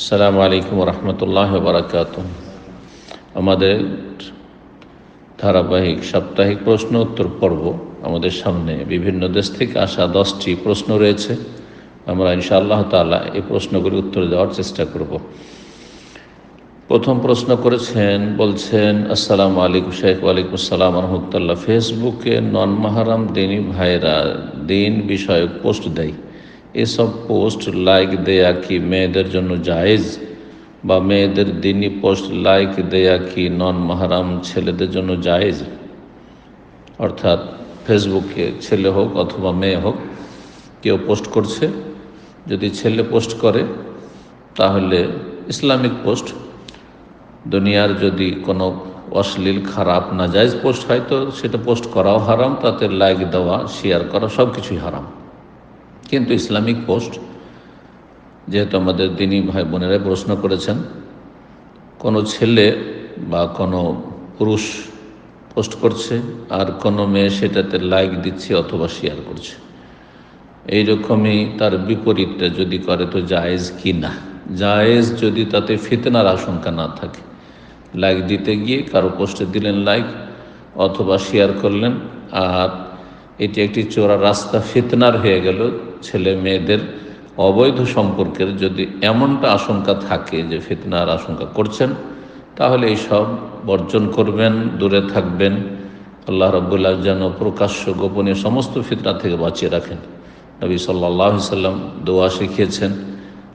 আসসালামু আলাইকুম রহমতুল্লাহ বারাকাত আমাদের ধারাবাহিক সাপ্তাহিক প্রশ্ন উত্তর পর্ব আমাদের সামনে বিভিন্ন দেশ থেকে আসা দশটি প্রশ্ন রয়েছে। আমরা ইনশাআল্লাহ তালা এই প্রশ্নগুলি উত্তর দেওয়ার চেষ্টা করব। প্রথম প্রশ্ন করেছেন, বলছেন, আসসালামু আলাইকুম শেখ, ওয়ালাইকুম আসসালাম রহমতুল্লাহ। ফেসবুকে নন মাহারাম দিনী ভাইরা দিন বিষয়ক পোস্ট দেয়। এসব পোস্ট লাইক দেয়া কি মেয়েদের জন্য জায়েজ? বা মেয়েদের দিনই পোস্ট লাইক দেয়া কি নন মাহারাম ছেলেদের জন্য জায়েজ? অর্থাৎ ফেসবুকে ছেলে হোক অথবা মেয়ে হোক, কেউ পোস্ট করছে? যদি ছেলে পোস্ট করে, তাহলে ইসলামিক পোস্ট। দুনিয়ার যদি কোনো অশ্লীল, খারাপ নাজাইজ পোস্ট হয়, তো সেটা পোস্ট করাও হারাম, তাতে লাইক দেওয়া, শেয়ার করা সব কিছুই হারাম। কিন্তু ইসলামিক পোস্ট, যেহেতু আমাদের দিনী ভাই বোনেরা প্রশ্ন করেছেন, কোনো ছেলে বা কোনো পুরুষ পোস্ট করছে আর কোনো মেয়ে সেটাতে লাইক দিচ্ছে অথবা শেয়ার করছে। এই রকমই তার বিপরীতটা যদি করে তো জায়েজ কি না? জায়েজ যদি তাতে ফিতনার আশঙ্কা না থাকে। লাইক দিতে গিয়ে কারও পোস্টে দিলেন লাইক অথবা শেয়ার করলেন আর এটি একটি চোরা রাস্তা ফিতনার হয়ে গেল ছেলে মেয়েদের অবৈধ সম্পর্কের যদি এমনটা আশঙ্কা থাকে যে ফিতনার আশঙ্কা করছেন, তাহলে এইসব বর্জন করবেন, দূরে থাকবেন। আল্লাহ রব্বুল্লাহ যেন প্রকাশ্য গোপনীয় সমস্ত ফিতনা থেকে বাঁচিয়ে রাখেন। নবী সাল্লাহ সাল্লাম দোয়া শিখিয়েছেন,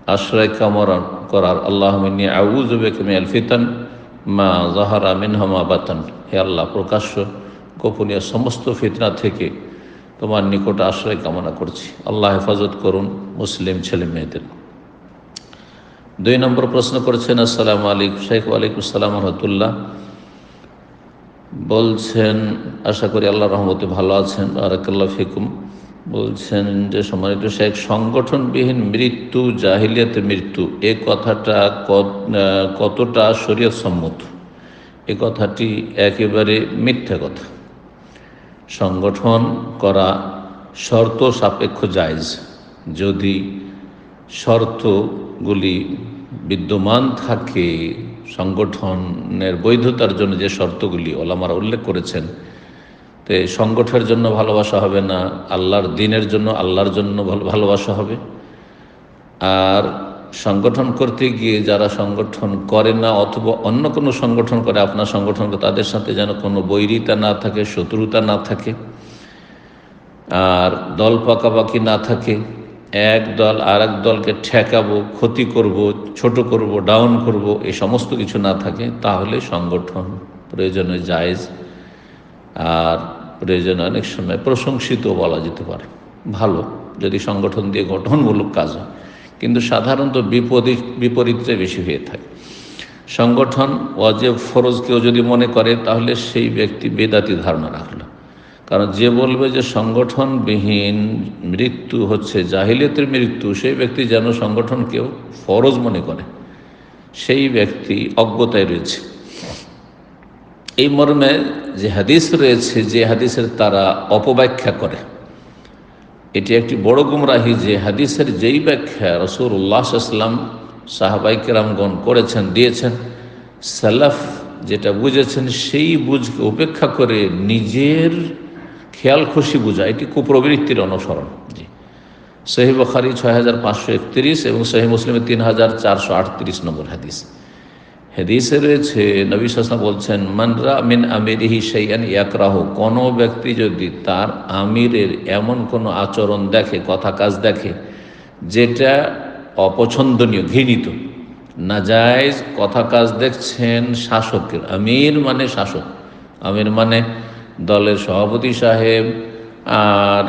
আশ্রয় কামরণ করার আল্লাহ মিনী আউজবেকমিয়াল ফিতান, মা জাহারা মিনহমা বাতান। হে আল্লাহ, প্রকাশ্য গোপনীয় সমস্ত ফিতনা থেকে তোমার নিকট আশ্রয় কামনা করছি। আল্লাহ হেফাজত করুন মুসলিম ছেলে মেয়েদের। দুই নম্বর প্রশ্ন করেছেন, আসসালামু আলাইকুম। শেখ ওয়ালাইকুম আসসালাম রহমতুল্লাহ। বলছেন, আশা করি আল্লাহ রহমতে ভালো আছেন আরাকাল্লা ফিকুম। বলছেন যে, সম্মানিত শেখ সংগঠনবিহীন মৃত্যু, জাহিলিয়াতে মৃত্যু, এ কথাটা কতটা শরীয়ত সম্মত এ কথাটি একেবারে মিথ্যা কথা। সংগঠন করা শর্ত সাপেক্ষ জায়জ। যদি শর্তগুলি বিদ্যমান থাকে, সংগঠনের বৈধতার জন্য যে শর্তগুলি ওলামারা উল্লেখ করেছেন, তো সংগঠনের জন্য ভালোবাসা হবে না, আল্লাহর দিনের জন্য আল্লাহর জন্য ভালোবাসা হবে। আর সংগঠন করতে গিয়ে যারা সংগঠন করে না অথবা অন্য কোনো সংগঠন করে, আপনার সংগঠন তাদের সাথে যেন কোনো বৈরিতা না থাকে, শত্রুতা না থাকে, আর দল পাকাপাকি না থাকে, এক দল আর এক দলকে ঠেকাবো, ক্ষতি করব, ছোট করব ডাউন করব, এই সমস্ত কিছু না থাকে, তাহলে সংগঠন প্রয়োজনে জায়েজ, আর প্রয়োজনে অনেক সময় প্রশংসিত বলা যেতে পারে। ভালো, যদি সংগঠন দিয়ে গঠনমূলক কাজ হয়। কিন্তু সাধারণত বিপরীত বিপরীতটা বেশি হয়ে থাকে। সংগঠন অজেব ফরজ কেউ যদি মনে করে, তাহলে সেই ব্যক্তি বেদাতি ধারণা রাখল। কারণ যে বলবে যে সংগঠনবিহীন মৃত্যু হচ্ছে, জাহিলিয়তের মৃত্যু, সেই ব্যক্তি যেন সংগঠনকেও ফরজ মনে করে, সেই ব্যক্তি অজ্ঞতায় রয়েছে। এই মর্মে যে হাদিস রয়েছে, যে হাদিসের তারা অপব্যাখ্যা করে। এটি একটি বড় গুমরাহি যে হাদিসের যেই ব্যাখ্যা রসুল উল্লাহাম সাহাবাইকেরামগণ করেছেন, দিয়েছেন, সালাফ যেটা বুঝেছেন সেই বুঝকে উপেক্ষা করে নিজের খেয়াল খুশি বোঝা, এটি কুপ্রবৃত্তির অনুসরণ। জি। সহি বখারি ছয় হাজার পাঁচশো একত্রিশ এবং সহি মুসলিমের তিন হাজার চারশো আটত্রিশ নম্বর হাদিস। হাদিসে রয়েছে, নবী সাসনা বলছেন মানরা মিন আমিরহি সেইয়ান ইয়াকরাহ কোনো ব্যক্তি যদি তার আমিরের এমন কোনো আচরণ দেখে, কথা কাজ দেখে, যেটা অপছন্দনীয়, ঘৃণিত, নাজায়জ কথা কাজ দেখছেন শাসকের, আমির মানে শাসক, আমির মানে দলের সভাপতি সাহেব আর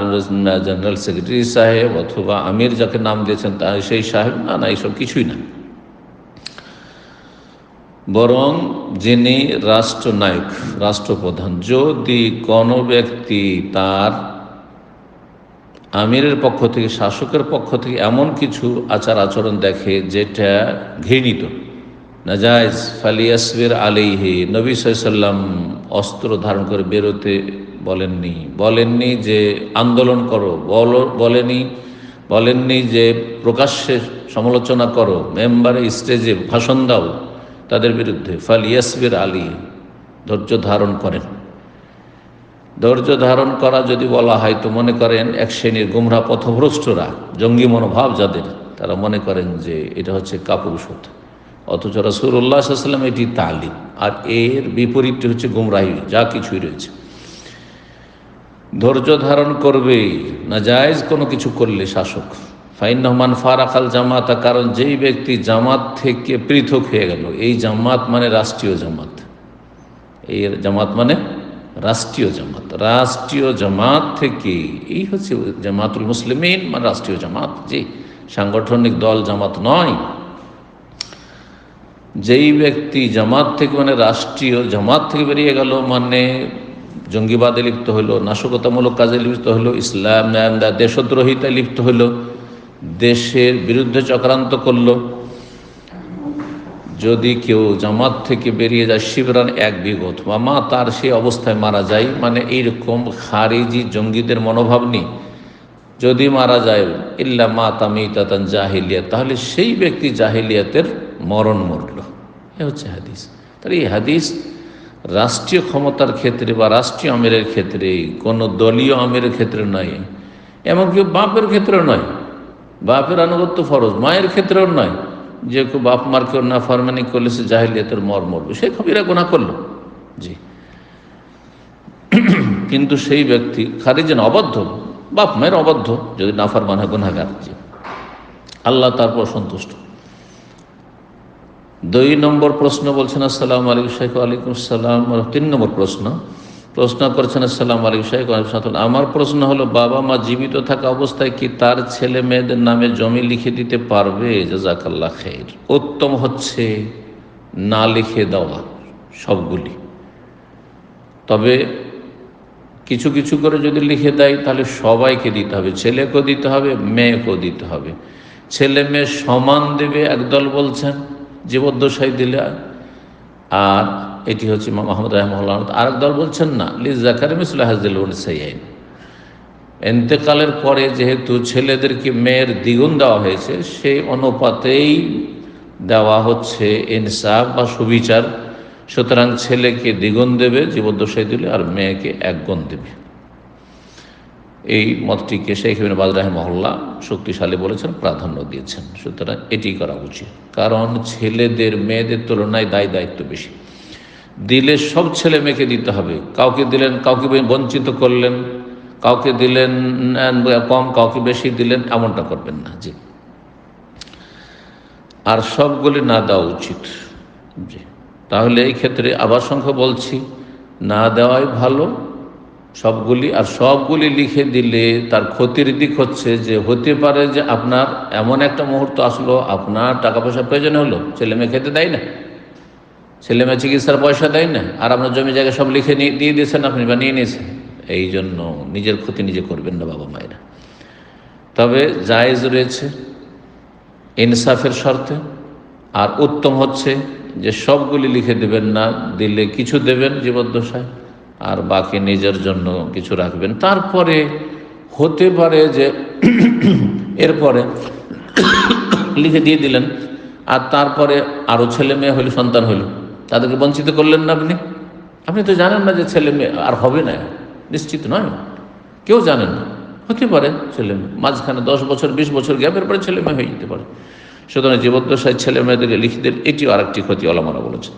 জেনারেল সেক্রেটারি সাহেব অথবা আমির যাকে নাম দিয়েছেন তা সেই সাহেব, না না, এইসব কিছুই না। বরং যিনি রাষ্ট্রনায়ক, রাষ্ট্রপ্রধান, যদি কোনো ব্যক্তি তার আমিরের পক্ষ থেকে, শাসকের পক্ষ থেকে এমন কিছু আচার আচরণ দেখে যেটা ঘৃণিত, নাজায়জ, ফালিয়াসবির আলিহি নবী সাল্লাম অস্ত্র ধারণ করে বেরোতে বলেননি বলেননি যে আন্দোলন করো, বল, বলেনি, বলেননি যে প্রকাশ্যে সমালোচনা করো মেম্বারে স্টেজে ভাষণ দাও। তাদের বিরুদ্ধে। ফাল ইয়াসবির আলী, ধৈর্য ধারণ করেন। ধৈর্য ধারণ করা যদি বলা হয় তো মনে করেন এক শ্রেণির গুমরা পথভ্রষ্টরা, জঙ্গি মনোভাব যাদের, তারা মনে করেন যে এটা হচ্ছে কাপুরুষতা অথচ রসুল্লাহাম এটি তালিম, আর এর বিপরীতটি হচ্ছে গুমরাহি, যা কিছুই রয়েছে। ধৈর্য ধারণ করবে না জায়েজ কোনো কিছু করলে শাসক। ফাইন রহমান ফারাকাল জামাতা, কারণ যেই ব্যক্তি জামাত থেকে পৃথক হয়ে গেল, এই জামাত মানে রাষ্ট্রীয় জামাত। এই জামাত মানে রাষ্ট্রীয় জামাত। রাষ্ট্রীয় জামাত থেকে, এই হচ্ছে জামাতুল মুসলিমিন মানে রাষ্ট্রীয় জামাত। যে সাংগঠনিক দল জামাত নয়। যেই ব্যক্তি জামাত থেকে মানে রাষ্ট্রীয় জামাত থেকে বেরিয়ে গেল মানে জঙ্গিবাদে লিপ্ত হলো, নাশকতামূলক কাজে লিপ্ত হলো, ইসলাম দেশদ্রোহিতায় লিপ্ত হলো দেশের বিরুদ্ধে চক্রান্ত করল। যদি কেউ জামাত থেকে বেরিয়ে যায়, শিবরান এক বিগত। বা মা, তার সে অবস্থায় মারা যায় মানে এইরকম খারিজি জঙ্গিদের মনোভাব নেই। যদি মারা যায়, ইল্লা মা তামি তাতান জাহিলিয়াত, তাহলে সেই ব্যক্তি জাহিলিয়াতের মরণ মরল। এ হচ্ছে হাদিস। তাহলে এই হাদিস রাষ্ট্রীয় ক্ষমতার ক্ষেত্রে বা রাষ্ট্রীয় আমেরের ক্ষেত্রে, কোনো দলীয় আমেরের ক্ষেত্রে নয়, এমনকি বাপের ক্ষেত্রেও নয়। বাপের আনুগত্য ফরজ, মায়ের ক্ষেত্রেও নয় যে বাপ মার কেউ না ফারমানি করলে সে জাহিলিয়াতের মর মরবে। সে কবিরা গোনা করল। জি। কিন্তু সেই ব্যক্তি খারিজেন অবদ্ধ বাপ মায়ের অবদ্ধ যদি নাফারমান হয় গুনাগার জি। আল্লাহ তারপর সন্তুষ্ট। দুই নম্বর প্রশ্ন বলছেন, আসসালাম আলাইকুম শাহ আলাইকুম সালাম তিন নম্বর প্রশ্ন প্রশ্ন করছেন, আসসালাম শাহ আলাইকুম আমার প্রশ্ন হলো, বাবা মা জীবিত থাকা অবস্থায় কি তার ছেলে মেয়েদের নামে জমি লিখে দিতে পারবে? জাজাকাল্লা খের উত্তম হচ্ছে না লিখে দেওয়া সবগুলি। তবে কিছু কিছু করে যদি লিখে দেয়, তাহলে সবাইকে দিতে হবে। ছেলেকেও দিতে হবে, মেয়েকেও দিতে হবে। ছেলে মেয়ে সমান দেবে, একদল বলছেন জীবদ্দশাই দিলে। আর এটি হচ্ছে মোহাম্মদ রহমল্লা আরেক দল বলছেন না লিজ জাকার মিসুল্লাহ হাজদিল সাইয়াইন এন্তেকালের পরে যেহেতু ছেলেদেরকে মেয়ের দ্বিগুণ দেওয়া হয়েছে, সেই অনুপাতেই দেওয়া হচ্ছে ইনসাফ বা সুবিচার। সুতরাং ছেলেকে দ্বিগুণ দেবে জীবদ্দশাই দিলে আর মেয়েকে এক গুণ দেবে। এই মতটিকে শেখ ইবিন বাজরাহ মহল্লা শক্তিশালী বলেছেন, প্রাধান্য দিয়েছেন। সুতরাং এটি করা উচিত। কারণ ছেলেদের, মেয়েদের তুলনায় দায় দায়িত্ব বেশি। দিলে সব ছেলে মেয়েকে দিতে হবে। কাউকে দিলেন, কাউকে বঞ্চিত করলেন, কাউকে দিলেন কম, কাউকে বেশি দিলেন, এমনটা করবেন না। জি। আর সবগুলি না দেওয়া উচিত। জি। তাহলে এই ক্ষেত্রে আবার সংখ্যা বলছি, না দেওয়াই ভালো। সবগুলি, আর সবগুলি লিখে দিলে তার ক্ষতির দিক হচ্ছে যে, হতে পারে যে আপনার এমন একটা মুহূর্ত আসলো, আপনার টাকা পয়সা প্রয়োজন হলো, ছেলে মেয়ে খেতে দেয় না। ছেলে মেয়ে চিকিৎসার পয়সা দেয় না, আর আপনার জমি জায়গা সব লিখে নিয়ে দিয়ে দিয়েছেন, আপনি বা নিয়ে নিয়েছেন। এই জন্য নিজের ক্ষতি নিজে করবেন না বাবা মায়েরা। তবে জায়েজ রয়েছে ইনসাফের শর্তে, আর উত্তম হচ্ছে যে সবগুলি লিখে দেবেন না, দিলে কিছু দেবেন জীবদ্দশায়, আর বাকি নিজের জন্য কিছু রাখবেন। তারপরে হতে পারে যে এরপরে লিখে দিয়ে দিলেন, আর তারপরে আরও ছেলে মেয়ে হইল, সন্তান হইল। তাদেরকে বঞ্চিত করলেন না আপনি? আপনি তো জানেন না যে ছেলে মেয়ে আর হবে না। নিশ্চিত নয়। কেউ জানেন না। হতে পারে ছেলে মেয়ে। মাঝখানে দশ বছর, বিশ বছর গ্যাপের পরে ছেলে মেয়ে হয়ে যেতে পারে। সুতরাং জীবদ্দশায় ছেলে মেয়েদেরকে লিখে দেন। এটিও আরেকটি ক্ষতি আলামারা বলেছেন।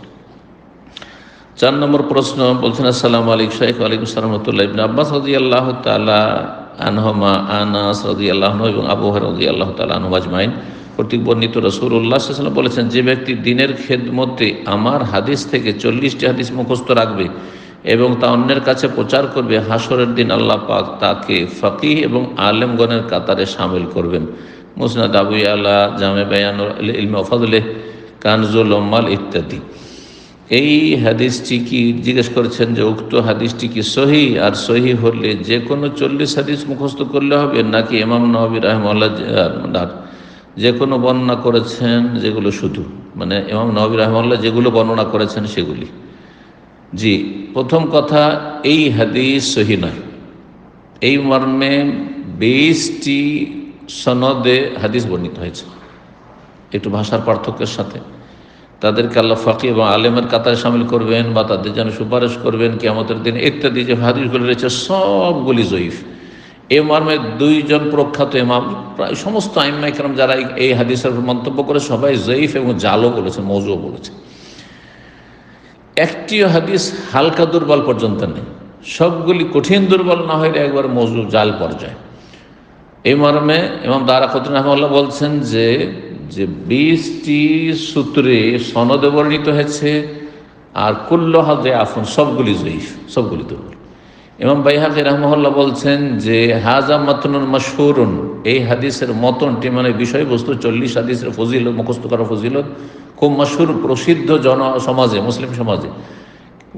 চার নম্বর প্রশ্ন বলছেন, আসসালাম আলিক শাইখ আলিকুম সালামতুল্লাহ ইবিন আব্বাস রাজি আল্লাহ তালা আনহমা, আনাস রাজি আল্লাহ এবং আবহাওয়া রাজি আল্লাহ তালা আনহবাজমাইন কর্তৃক বর্ণিত রসুল্লাহ বলেছেন, যে ব্যক্তি দিনের খেদমতে আমার হাদিস থেকে চল্লিশটি হাদিস মুখস্থ রাখবে এবং তা অন্যের কাছে প্রচার করবে হাসরের দিন আল্লাহ পাক তাকে ফকিহ এবং আলেমগণের কাতারে সামিল করবেন। মুসনাদ আবু আল্লাহ জামে বায়ান ইলমে ওফাদুল্লেহ কানজুল ওম্মাল ইত্যাদি। এই হাদিসটি কি জিজ্ঞেস করেছেন যে উক্ত হাদিসটি কি সহি? আর সহি হলে যে কোনো চল্লিশ হাদিস মুখস্থ করলে হবে নাকি ইমাম নবী রহমাল্লাহ যে কোনো বর্ণনা করেছেন যেগুলো শুধু মানে ইমাম নবী রহমাল্লাহ যেগুলো বর্ণনা করেছেন সেগুলি। জি, প্রথম কথা, এই হাদিস সহি নয়। এই মর্মে বিশটি সনদে হাদিস বর্ণিত হয়েছে। একটু ভাষার পার্থক্যের সাথে। তাদেরকে আল্লাহ ফাঁকি এবং আলেমের কাতারে সামিল করবেন বা তাদের যেন সুপারিশ করবেন কেমতের দিন ইত্যাদি যে হাদিসগুলি রয়েছে, সবগুলি জয়ীফ। এ মর্মে দুইজন প্রখ্যাত ইমাম, প্রায় সমস্ত আইম্মা ইকরাম যারা এই হাদিসের মন্তব্য করে সবাই জয়ীফ এবং জালও বলেছে, মৌজুও বলেছে। একটিও হাদিস হালকা দুর্বল পর্যন্ত নেই। সবগুলি কঠিন দুর্বল না হলে একবার মৌজু জাল পর্যায়ে এই মর্মে ইমাম দারা কতুন বলছেন যে যে বিশটি সূত্রে সনদে বর্ণিত হয়েছে, আর কুল্ল হাজে আফুন সবগুলি জয়ীফ, সবগুলি দুর্বল। ইমাম বাইহাকি রহমহল্লা বলছেন যে, হাজা মাতনুন মশহুরুন। এই হাদিসের মতনটি মানে বিষয়বস্তু, চল্লিশ হাদিসের ফজিলত, মুখস্থ করা ফজিলত, খুব মশহুর, প্রসিদ্ধ জন সমাজে, মুসলিম সমাজে।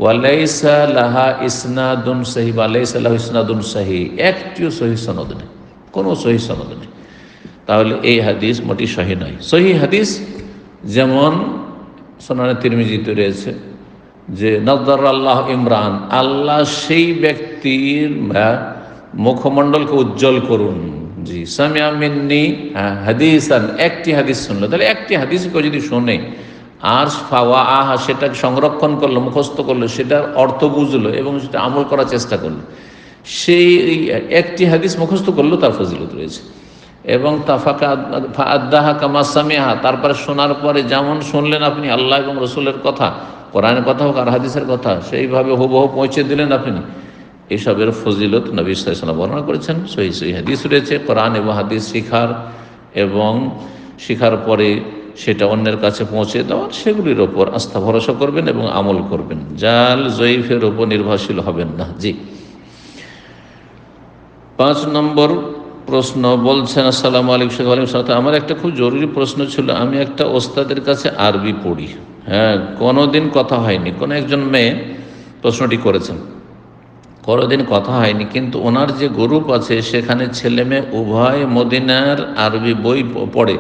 ওয়ালাইসা লাহা ইসনাদুন সাহি ওয়ালাইসা ইসনাদুন সাহি একটিও সহি সনদ নেই, কোনো সহি সনদ নেই। তাহলে এই হাদিস মোটি সহি নয়। সহি হাদিস যেমন সোনানে তিরমিজিতে রয়েছে যে নজর আল্লাহ ইমরান, আল্লাহ সেই ব্যক্তির মুখমণ্ডলকে উজ্জ্বল করুন। জি, সামিয়া মিন্নি হাদিসান, একটি হাদিস শুনলো। তাহলে একটি হাদিস কেউ যদি শোনে আর ফাওয়া আহা সেটাকে সংরক্ষণ করল, মুখস্থ করল, সেটার অর্থ বুঝলো এবং সেটা আমল করার চেষ্টা করল। সেই একটি হাদিস মুখস্থ করল, তার ফজিলত রয়েছে। এবং তাফাকা আদাহা কামা সামিহা, তারপরে শোনার পরে যেমন শুনলেন আপনি আল্লাহ এবং রসুলের কথা কোরআনের কথা হোক আর হাদিসের কথা, সেইভাবে হুবহু পৌঁছে দিলেন আপনি। এসবের ফজিলত নবী সাল্লাম বর্ণনা করেছেন। সহি সহি হাদিস রয়েছে, কোরআন এবং হাদিস শিখার এবং শিখার পরে সেটা অন্যের কাছে পৌঁছে দেওয়ার, সেগুলির ওপর আস্থা ভরসা করবেন এবং আমল করবেন। জাল জয়ীফের ওপর নির্ভরশীল হবেন না। জি। পাঁচ নম্বর প্রশ্ন বলছেন, আসসালামু আলাইকুম আমার একটা খুব জরুরি প্রশ্ন ছিল, আমি একটা ওস্তাদের কাছে আরবি পড়ি। হ্যাঁ কোনো দিন কথা হয়নি। কোনো একজন মেয়ে প্রশ্নটি করেছেন। কোনোদিন কথা হয়নি, কিন্তু ওনার যে গ্রুপ আছে, সেখানে ছেলে মেয়ে উভয় মদিনার আরবি বই পড়ে।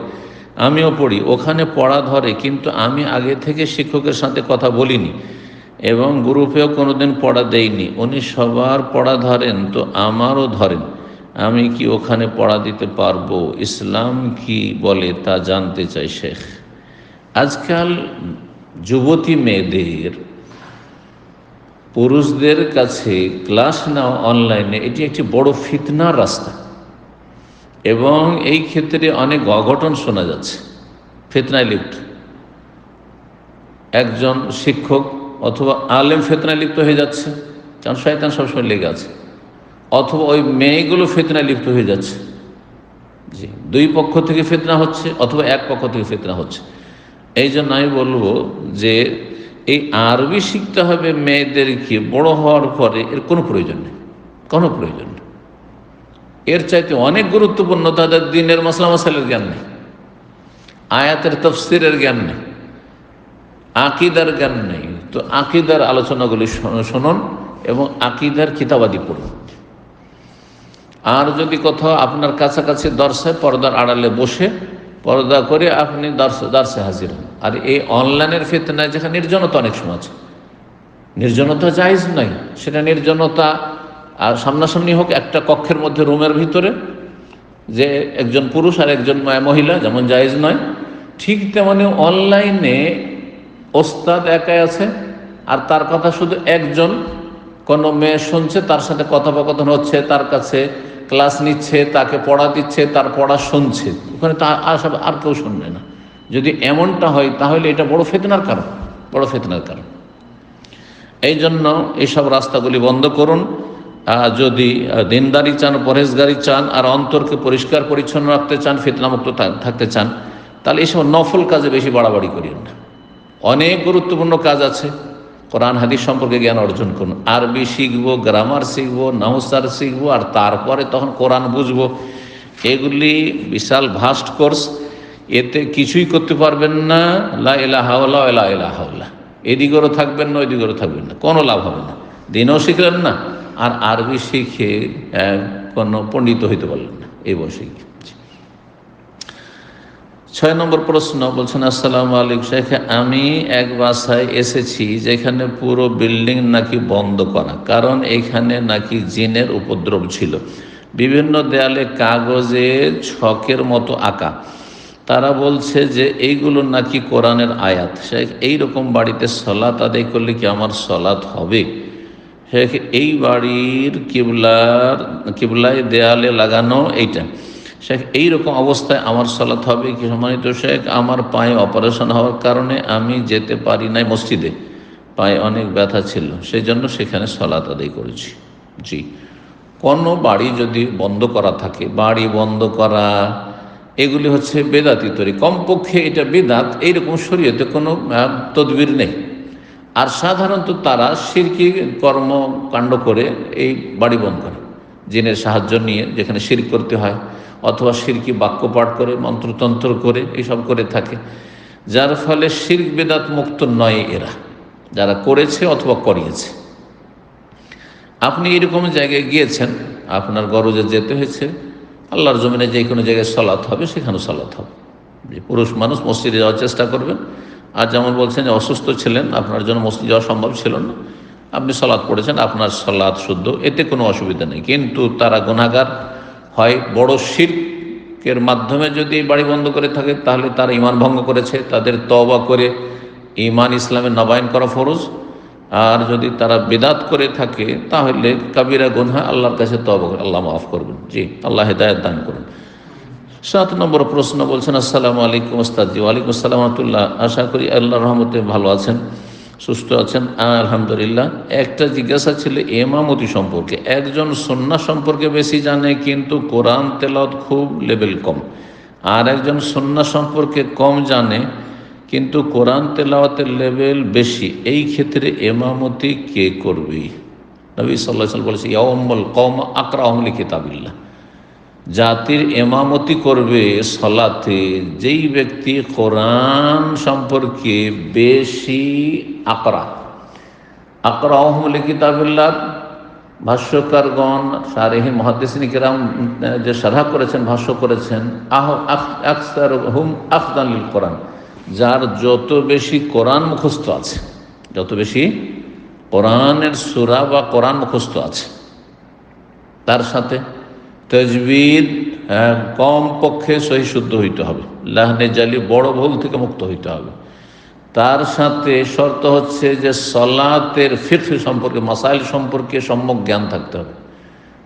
আমিও পড়ি। ওখানে পড়া ধরে, কিন্তু আমি আগে থেকে শিক্ষকের সাথে কথা বলিনি এবং গ্রুপেও কোনোদিন পড়া দেইনি। উনি সবার পড়া ধরেন, তো আমারও ধরেন। আমি কি ওখানে পড়া দিতে পারব? ইসলাম কি বলে তা জানতে চাই, শেখ। আজকাল যুবতী মেয়েদের, পুরুষদের কাছে ক্লাস নেওয়া অনলাইনে, এটি একটি বড় ফিতনার রাস্তা। এবং এই ক্ষেত্রে অনেক অঘটন শোনা যাচ্ছে। ফেতনায় লিপ্ত। একজন শিক্ষক অথবা আলেম ফেতনায় লিপ্ত হয়ে যাচ্ছে, কারণ শয়তান সবসময় লেগে আছে। অথবা ওই মেয়েগুলো ফেতনায় লিপ্ত হয়ে যাচ্ছে। জি, দুই পক্ষ থেকে ফেতনা হচ্ছে অথবা এক পক্ষ থেকে ফেতনা হচ্ছে। এই জন্য আমি বলব যে এই আরবি শিখতে হবে মেয়েদেরকে বড় হওয়ার পরে এর কোনো প্রয়োজন নেই, কোনো প্রয়োজন নেই। এর চাইতে অনেক গুরুত্বপূর্ণ তাদের দিনের মশলা মশালের জ্ঞান নেই, আয়াতের তফসিরের জ্ঞান নেই, আকিদার জ্ঞান নেই। তো আকিদার আলোচনাগুলি শুনুন এবং আকিদার কিতাবাদি পড়ুন। আর যদি কোথাও আপনার কাছাকাছি দর্শে পর্দার আড়ালে বসে পর্দা করে আপনি দার্সে হাজির হন। আর এই অনলাইনের ফেতনায় যেখানে নির্জনতা অনেক সময় আছে। নির্জনতা জায়জ নাই সেটা নির্জনতা আর সামনাসামনি হোক একটা কক্ষের মধ্যে, রুমের ভিতরে যে একজন পুরুষ আর একজন মহিলা, যেমন জায়েজ নয়, ঠিক তেমনি অনলাইনে ওস্তাদ একাই আছে, আর তার কথা শুধু একজন। কোনো মেয়ে শুনছে, তার সাথে কথোপকথন হচ্ছে, তার কাছে ক্লাস নিচ্ছে, তাকে পড়া দিচ্ছে, তার পড়া শুনছে। ওখানে তা আসব আর কেউ শুনবে না। যদি এমনটা হয়, তাহলে এটা বড় ফেতনার কারণ, বড় ফেতনার কারণ। এই জন্য এইসব রাস্তাগুলি বন্ধ করুন। যদি দিনদারি চান পরেশগারি চান, আর অন্তরকে পরিষ্কার, পরিচ্ছন্ন রাখতে চান, ফিতনামুক্ত থাকতে চান, তাহলে এইসব নফল কাজে বেশি বাড়াবাড়ি করিয়েন না। অনেক গুরুত্বপূর্ণ কাজ আছে। কোরআন হাদিস সম্পর্কে জ্ঞান অর্জন করুন। আরবি শিখব গ্রামার শিখব নামসার শিখব, আর তারপরে তখন কোরআন বুঝব। এগুলি বিশাল ভাস্ট কোর্স এতে কিছুই করতে পারবেন না। লা এলাহাউল্লাহ এলা এলাহাউল্লাহ এদিকেরও থাকবেন না ওইদিকেরও থাকবেন না। কোনো লাভ হবে না। দিনও শিখলেন না, আর আরবি শিখে কোনো পণ্ডিত হইতে পারলেন না। এই বয়সে ছয় নম্বর প্রশ্ন বলছেন, আসসালাম আলিক শেখ, আমি এক বাসায় এসেছি যেখানে পুরো বিল্ডিং নাকি বন্ধ করা, কারণ এখানে নাকি জিনের উপদ্রব ছিল। বিভিন্ন দেয়ালে কাগজে ছকের মতো আঁকা। তারা বলছে যে এইগুলো নাকি কোরআনের আয়াত। শেখ এইরকম বাড়িতে সলাৎ আদায় করলে কি আমার সলাৎ হবে? শেখ, এই বাড়ির কিবলার, কিবলায় দেয়ালে লাগানো এইটা। শেখ, এইরকম অবস্থায় আমার সলাৎ হবে কি সম্মানিত শেখ? আমার পায়ে অপারেশন হওয়ার কারণে আমি যেতে পারি নাই মসজিদে। পায়ে অনেক ব্যথা ছিল সেই জন্য সেখানে সলাৎ আদায় করেছি। জি। কোনো বাড়ি যদি বন্ধ করা থাকে, বাড়ি বন্ধ করা, এগুলি হচ্ছে বেদাতি তৈরি। কমপক্ষে এটা বেদাত, এইরকম শরীয়তে কোনো তদবির নেই। আর সাধারণত তারা সিরকি কর্মকাণ্ড করে এই বাড়ি বন্ধ করে। জিনের সাহায্য নিয়ে যেখানে শির করতে হয়। অথবা সিরকি বাক্য পাঠ করে, মন্ত্রতন্ত্র করে, এইসব করে থাকে। যার ফলে শির্ক বেদাত মুক্ত নয় এরা। যারা করেছে অথবা করিয়েছে। আপনি এরকম জায়গায় গিয়েছেন, আপনার গরজে যেতে হয়েছে, আল্লাহর জমিনে যে কোনো জায়গায় সলাৎ হবে, সেখানেও সলাৎ হবে। যে পুরুষ মানুষ মসজিদে যাওয়ার চেষ্টা করবেন, আর যেমন বলছেন যে অসুস্থ ছিলেন, আপনার জন্য মসজিদ যাওয়া সম্ভব ছিল না। আপনি সলাৎ পড়েছেন, আপনার সলাৎ শুদ্ধ, এতে কোনো অসুবিধা নেই। কিন্তু তারা গুণাগার হয় বড় শির্কের মাধ্যমে যদি বাড়ি বন্ধ করে থাকে, তাহলে তারা ইমান ভঙ্গ করেছে, তাদের তবা করে ইমান ইসলামের নবায়ন করা ফরজ। আর যদি তারা বেদাত করে থাকে, তাহলে কাবিরা গুনহা আল্লাহর কাছে তবা করে, আল্লাহ মাফ করবেন। জি, আল্লাহ হেদায়ত দান করুন। সাত নম্বর প্রশ্ন বলছেন, আসসালামু আলাইকুম ওস্তাদজি ওয়ালাইকুম আসসালাম আশা করি আল্লাহ রহমতে ভালো আছেন। সুস্থ আছেন? আলহামদুলিল্লাহ। একটা জিজ্ঞাসা ছিল এমামতি সম্পর্কে। একজন সন্না সম্পর্কে বেশি জানে, কিন্তু কোরআন তেলাওয়াত খুব লেভেল কম। আর একজন সন্না সম্পর্কে কম জানে, কিন্তু কোরআন তেলাওয়াতের লেভেল বেশি। এই ক্ষেত্রে এমামতি কে করবে? নবী সাল্লাহ সাল বলেছে ইয়াম্মল কম আকরাহমলি কিতাবিল্লাহ জাতির এমামতি করবে সলাতে, যেই ব্যক্তি কোরআন সম্পর্কে বেশি আকরা আকরা আহমলে কিতাবিল্লাহ, ভাষ্যকারগণ সারেহি মহাদিসিন কেরাম, যে সাধা করেছেন, ভাষ্য করেছেন, আহ আকসার হুম আফদানিল কোরআন, যার যত বেশি কোরআন মুখস্থ আছে, যত বেশি কোরআনের সুরা বা কোরআন মুখস্থ আছে, তার সাথে তজবিদ কম পক্ষে সহি শুদ্ধ হইতে হবে। লাহনে জালি বড় ভুল থেকে মুক্ত হইতে হবে। তার সাথে শর্ত হচ্ছে যে সলাতের ফির সম্পর্কে, মাসাইল সম্পর্কে সম্যক জ্ঞান থাকতে হবে।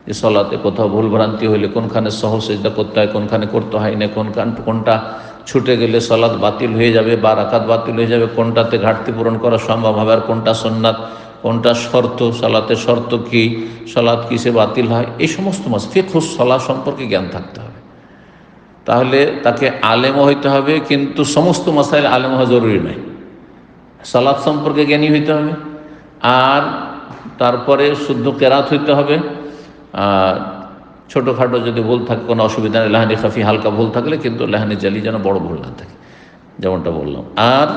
যে সলাতে কোথাও ভুল ভ্রান্তি হইলে কোনখানে সহসেজটা করতে হয়, কোনখানে করতে হয় না, কোনখান, কোনটা ছুটে গেলে সলাদ বাতিল হয়ে যাবে বা রাকাত বাতিল হয়ে যাবে, কোনটাতে ঘাটতি পূরণ করা সম্ভব হবে আর কোনটা সন্ন্যাত কোনটা শর্ত সলাতে শর্ত কি সলাৎ কিসে বাতিল হয়, এই সমস্ত মাস ফিখুস সলা সম্পর্কে জ্ঞান থাকতে হবে। তাহলে তাকে আলেমও হইতে হবে, কিন্তু সমস্ত মাসাইল আলেম হওয়া জরুরি নয়। সালাদ সম্পর্কে জ্ঞানী হইতে হবে, আর তারপরে শুদ্ধ কেরাত হইতে হবে। ছোটোখাটো যদি ভুল থাকে, কোনো অসুবিধা নেই, লাহানি খাফি হালকা ভুল থাকলে কিন্তু লেহানি জালি যেন বড় ভুল না থাকে, যেমনটা বললাম। আর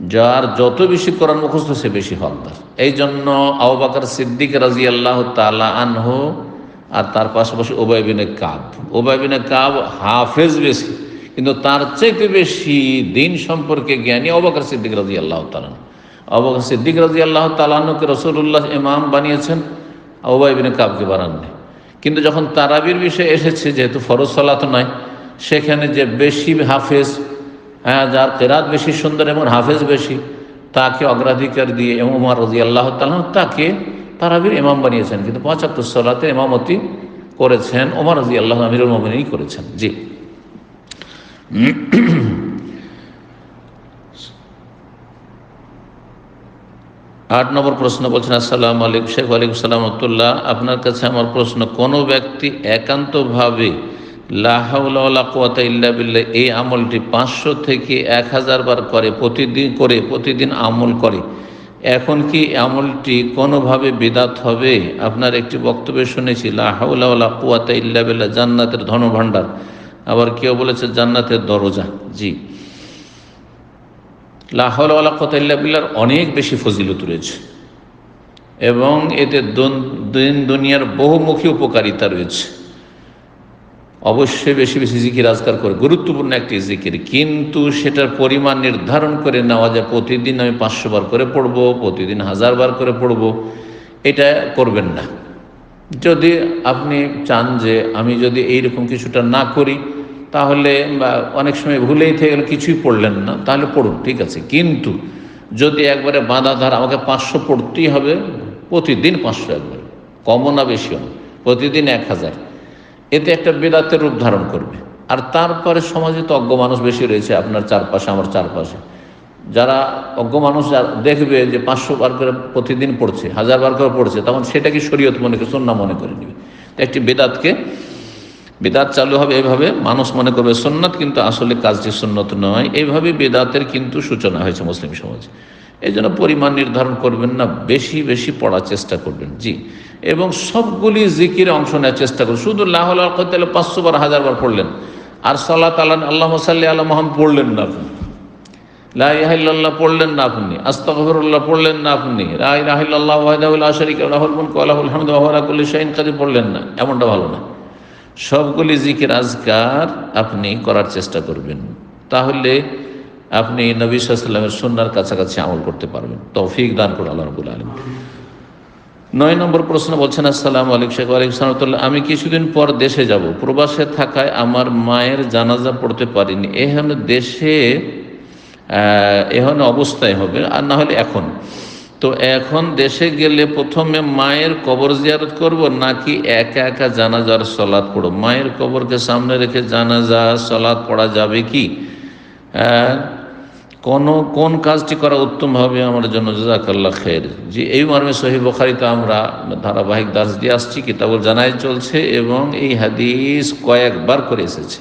যার যত বেশি কোরআন মুখস্থ, সে বেশি হকদার। এই জন্য আবাকার সিদ্দিক রাজি আল্লাহ তালা আনহ আর তার পাশাপাশি ওবায়বিনে কাব। ওবায়বিনে কাব হাফেজ বেশি, কিন্তু তার চাইতে বেশি দিন সম্পর্কে জ্ঞানী অবাকার সিদ্দিক রাজি আল্লাহ তালান অবাকার সিদ্দিক রাজি আল্লাহ তালানুকে রসুল্লাহ ইমাম বানিয়েছেন ওবায়বিনে কাবকে বানাননি। কিন্তু যখন তারাবির বিষয়ে এসেছে, যেহেতু ফরজ সলাত নয়, সেখানে যে বেশি হাফেজ হ্যাঁ যার কেরাত বেশি সুন্দর এবং হাফেজ বেশি, তাকে অগ্রাধিকার দিয়ে এবং উমার রাজি আল্লাহ তালাহ তাকে তারাবির ইমাম বানিয়েছেন। কিন্তু পঁচাত্তর সালাতে ইমামতি করেছেন ওমর রাজি আল্লাহ আমিরুল মোমিনই করেছেন। জি। আট নম্বর প্রশ্ন বলছেন, আসসালাম আলাইকুম, শেখ আলাইকুম সালামতুল্লাহ আপনার কাছে আমার প্রশ্ন, কোনো ব্যক্তি একান্তভাবে বিল্লাহ, এই আমলটি পাঁচশো থেকে এক হাজার বার করে, প্রতিদিন করে, প্রতিদিন আমল করে। এখন কি আমলটি কোনোভাবে বেদাত হবে? আপনার একটি বক্তব্য শুনেছি লাহাউলা কুয়াতা ইল্লা বিল্লাহ, জান্নাতের ধনভাণ্ডার। আবার কেউ বলেছে জান্নাতের দরজা, জি। লাহাউলা কুয়াতা ইল্লা বিল্লার অনেক বেশি ফজিলত রয়েছে। এবং এতে দিন দুনিয়ার বহুমুখী উপকারিতা রয়েছে। অবশ্যই বেশি বেশি জিকির আজকার করে। গুরুত্বপূর্ণ একটি জিকির। কিন্তু সেটার পরিমাণ নির্ধারণ করে নেওয়া যায়। প্রতিদিন আমি পাঁচশো বার করে পড়ব, প্রতিদিন হাজার বার করে পড়ব। এটা করবেন না। যদি আপনি চান যে আমি যদি এইরকম কিছুটা না করি, তাহলে বা অনেক সময় ভুলেই থেকে গেলে কিছুই পড়লেন না, তাহলে পড়ুন, ঠিক আছে। কিন্তু যদি একবারে বাঁধা ধার, আমাকে পাঁচশো পড়তেই হবে, প্রতিদিন পাঁচশো একবার। কমও না, বেশিও প্রতিদিন এক হাজার। এতে একটা বেদাতের রূপ ধারণ করবে। আর তারপরে সমাজে তো অজ্ঞ মানুষ বেশি রয়েছে, আপনার চারপাশে, আমার চারপাশে। যারা অজ্ঞ মানুষ দেখবে যে পাঁচশো বার করে প্রতিদিন পড়ছে, হাজার বার করে পড়ছে, তখন সেটা কি শরীয়ত মনে করে সন্না মনে করে নেবে? একটি বেদাতকে, বেদাত চালু হবে এইভাবে মানুষ মনে করবে সুন্নত, কিন্তু আসলে কাজটি সুন্নত নয়। এইভাবে বেদাতের কিন্তু সূচনা হয়েছে মুসলিম সমাজে। এই জন্য পরিমাণ নির্ধারণ করবেন না, বেশি বেশি পড়ার চেষ্টা করবেন, জি। এবং সবগুলি জিকিরে অংশ নেওয়ার চেষ্টা করুন। শুধু লাহ করতে পাঁচশো বার, হাজার বার পড়লেন। আর সাল্লাহ তাল্লাহ আল্লাহ সাল্লি আল্লাহ মোহাম্মদ পড়লেন না আপনি। লাহিল্লাহ পড়লেন না আপনি। আস্তাগফিরুল্লাহ পড়লেন না আপনি। লাহিল্লাহ ওয়াহদাহুল আশরিক কাদি পড়লেন না। এমনটা ভালো না। সবগুলি জিকির আজকার আপনি করার চেষ্টা করবেন। তাহলে আপনি নবী সাল্লামের সন্ন্যার কাছাকাছি আমল করতে পারবেন। তৌফিক দান করে আল্লাহ রবুল আলম নয় নম্বর প্রশ্ন বলছেন, আসসালাম আলাইকুম শেখ আলাইকুম সালামতুল্লাহ আমি কিছুদিন পর দেশে যাব। প্রবাসে থাকায় আমার মায়ের জানাজা পড়তে পারিনি। এখানে দেশে এখন অবস্থায় হবে, আর না হলে এখন। তো এখন দেশে গেলে প্রথমে মায়ের কবর জিয়ারত করব, নাকি একা একা জানাজার সলাদ পড়ব? মায়ের কবরকে সামনে রেখে জানাজা সলাদ পড়া যাবে কি? কোন কোন কাজটি করা উত্তম হবে আমার জন্য? জাজাকাল্লা খের। যে এই মর্মে সহি বখারিতে আমরা ধারাবাহিক দাস দিয়ে আসছি, কিতাবুল জানাই চলছে এবং এই হাদিস কয়েকবার করে এসেছে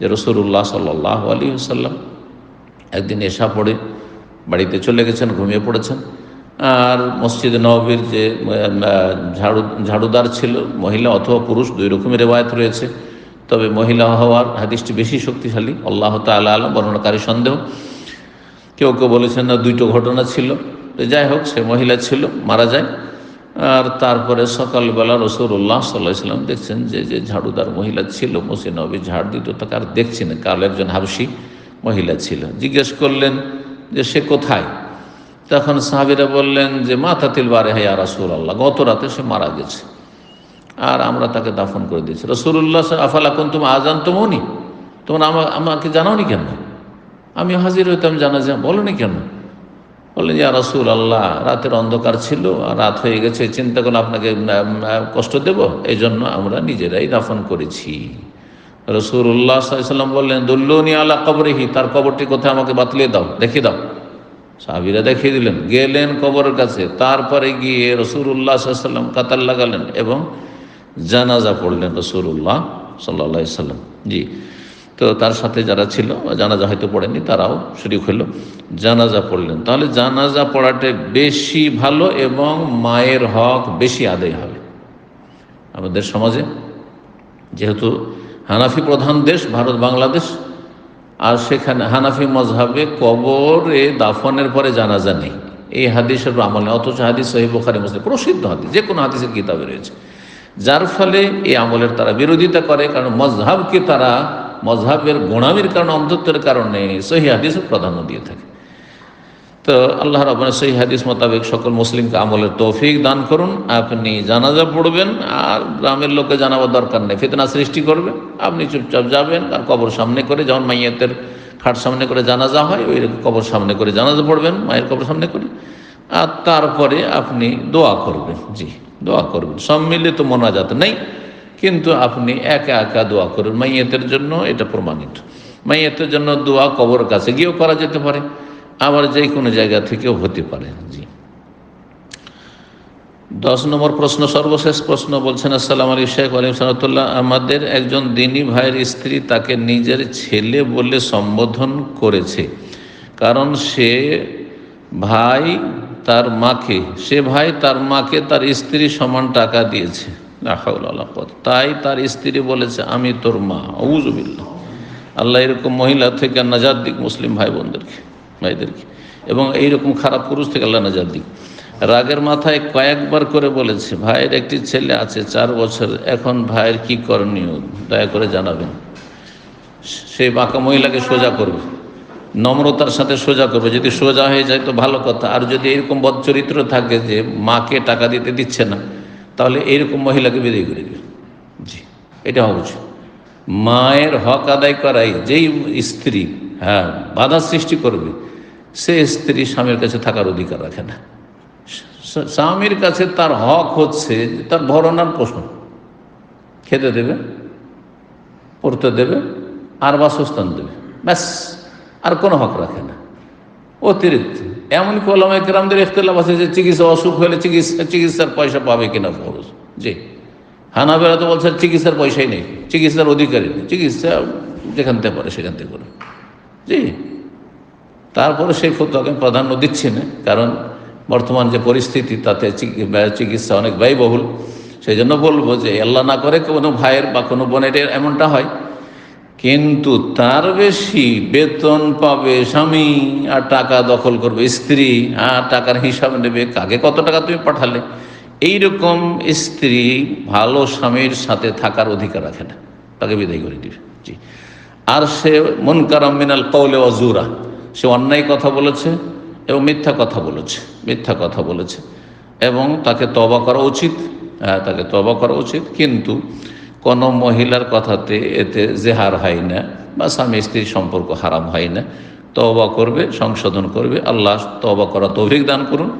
যে রসুল্লাহ সাল্লাহ আলী সাল্লাম একদিন এসা পড়ে, বাড়িতে চলে গেছেন, ঘুমিয়ে পড়েছেন। আর মসজিদ নবীর যে ঝাড়ু, ঝাড়ুদার ছিল, মহিলা অথবা পুরুষ, দুই রকমের রেওয়ায়ত রয়েছে। তবে মহিলা হওয়ার হাদিসটি বেশি শক্তিশালী, আল্লাহ তালা আলম, বর্ণনাকারী সন্দেহ। কেউ কেউ বলেছেন না দুইটো ঘটনা ছিল। যাই হোক, সে মহিলা ছিল, মারা যায়। আর তারপরে সকালবেলা রসুল্লাহ সাল্লাহ সাল্লাম দেখছেন যে যে ঝাড়ুদার মহিলা ছিল মসিন নবী ঝাড় দিত তাকে আর দেখছি না। কাল একজন হাবসি মহিলা ছিল। জিজ্ঞেস করলেন যে, সে কোথায়? তখন সাহাবিরা বললেন যে মাতাতিল বারে হাই রাসুল আল্লাহ গত রাতে সে মারা গেছে। আর আমরা তাকে দাফন করে দিয়েছি। রসুল্লাহ আফালা কোন তুমি আজান তো মনি তোমরা আমা আমাকে জানাওনি কেন? আমি হাজির হইতাম জানা যা বলনি কেন? বললেন যে রসুল আল্লাহ রাতের অন্ধকার ছিল আর রাত হয়ে গেছে, চিন্তা করে আপনাকে কষ্ট দেব? এই জন্য আমরা নিজেরাই দাফন করেছি। রসুল্লাহ সাল্লাম বললেন, দুল্লনি আল্লাহ কবরেহি, তার কবরটি কোথায় আমাকে বাতলিয়ে দাও, দেখিয়ে দাও। সাহাবিরা দেখিয়ে দিলেন, গেলেন কবরের কাছে। তারপরে গিয়ে রসুল্লাহ সাল্লাম কাতার লাগালেন এবং জানাজা পড়লেন রসুল্লাহ সাল্লা সাল্লাম। জি। তো তার সাথে যারা ছিল, জানাজা হয়তো পড়েনি, তারাও শরিক হইল। জানাজা পড়লেন। তাহলে জানাজা পড়াটা বেশি ভালো এবং মায়ের হক বেশি আদায় হবে। আমাদের সমাজে যেহেতু হানাফি প্রধান দেশ, ভারত, বাংলাদেশ, আর সেখানে হানাফি মজহাবে কবরে দাফনের পরে জানাজা নেই। এই হাদিসের আমল নেই অথচ হাদিস সহি বোখারি, মুসলিম, প্রসিদ্ধ হাদিস যে কোনো হাদিসের কিতাবে রয়েছে। যার ফলে এই আমলের তারা বিরোধিতা করে, কারণ মজহাবকে তারা মজহাবের গোড়ামির কারণে, অন্ধত্বের কারণে সহি হাদিসের প্রাধান্য দিয়ে থাকে। তো আল্লাহ রবান সহি হাদিস মোতাবেক সকল মুসলিমকে আমলের তৌফিক দান করুন। আপনি জানাজা পড়বেন, আর গ্রামের লোকে জানাবার দরকার নেই। ফিতনা সৃষ্টি করবে আপনি চুপচাপ যাবেন, আর কবর সামনে করে যেমন মাইয়াতের খাট সামনে করে জানাজা হয়, ওই কবর সামনে করে জানাজা পড়বেন, মায়ের কবর সামনে করে। আর তারপরে আপনি দোয়া করবেন। জি। দোয়া করবেন। সম্মিলিত মোনাজাত নেই, কিন্তু আপনি একা একা দোয়া করুন। মাইয়াতের জন্য এটা প্রমাণিত। মাইয়াতের জন্য দোয়া কবর কাছে গিয়েও করা যেতে পারে, আবার যে কোনো জায়গা থেকেও হতে পারে। জি। দশ নম্বর প্রশ্ন, সর্বশেষ প্রশ্ন বলছেন, আসসালাম আলী শেখ আলিম সালাতুল্লাহ আমাদের একজন দিনী ভাইয়ের স্ত্রী তাকে নিজের ছেলে বলে সম্বোধন করেছে, কারণ সে ভাই তার মাকে, সে ভাই তার মাকে তার স্ত্রী সমান টাকা দিয়েছে। তাই তার স্ত্রী বলেছে, আমি তোর মা। আউজুবিল্লাহ আল্লাহ এরকম মহিলা থেকে নাজাদ দিক মুসলিম ভাই বোনদেরকে ভাইদেরকে। এবং এইরকম খারাপ পুরুষ থেকে আল্লাহ নাজাদ দিক। রাগের মাথায় কয়েকবার করে বলেছে, ভাইয়ের একটি ছেলে আছে, চার বছর। এখন ভাইয়ের কি করণীয়? দয়া করে জানাবেন। সেই বাঁকা মহিলাকে সোজা করবে। নম্রতার সাথে সোজা করবে। যদি সোজা হয়ে যায় তো ভালো কথা। আর যদি এরকম বদচরিত্র থাকে যে মাকে টাকা দিতে দিচ্ছে না, তাহলে এইরকম মহিলাকে বিদায় করে দিবে জি, এটা হওয়া উচিত। মায়ের হক আদায় করাই, যেই স্ত্রী হ্যাঁ বাধা সৃষ্টি করবে, সে স্ত্রী স্বামীর কাছে থাকার অধিকার রাখে না। স্বামীর কাছে তার হক হচ্ছে, তার ভরণার পোষণ। খেতে দেবে, পড়তে দেবে, আর বাসস্থান দেবে। ব্যাস। আর কোনো হক রাখে না। অতিরিক্ত। এমনকি ওলামায় কেরামদের ইখতলাফ আছে যে চিকিৎসা অসুখ হলে চিকিৎসা, চিকিৎসার পয়সা পাবে কিনা খরচ জি। হানাবেলা তো বলছে চিকিৎসার পয়সাই নেই। চিকিৎসার অধিকারী নেই। চিকিৎসা যেখান থেকে পারে সেখান থেকে করে জি। তারপরে সেই ফতোয়াকে প্রাধান্য দিচ্ছি না, কারণ বর্তমান যে পরিস্থিতি তাতে চিকিৎসা অনেক ব্যয়বহুল। সেই জন্য বলব যে আল্লাহ না করে কোনো ভাইয়ের বা কোনো বোনের এমনটা হয়। কিন্তু তার বেশি বেতন পাবে স্বামী আর টাকা দখল করবে স্ত্রী, আর টাকার হিসাব নেবে কাকে? কত টাকা তুমি পাঠালে? এইরকম স্ত্রী ভালো স্বামীর সাথে থাকার অধিকার রাখে না। তাকে বিদায় করে দিবে। জি। আর সে মন মিনাল কৌলে অজুরা সে অন্যায় কথা বলেছে এবং মিথ্যা কথা বলেছে, মিথ্যা কথা বলেছে এবং তাকে তবা করা উচিত হ্যাঁ তাকে তবা করা উচিত। কিন্তু কোনো মহিলার কথাতে এতে জেহার হয় না বা স্বামী স্ত্রীর সম্পর্ক হারাম হয় না। তবা করবে, সংশোধন করবে। আল্লাহ তবা করা তৌফিক দান করুন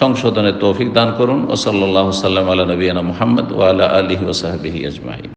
সংশোধনে তৌফিক দান করুন। ও সাল্লাহ সাল্লাম আল্লাহ নবীনা মোহাম্মদ ওয়ালা আলহি ওসাহাবিহি আজমাই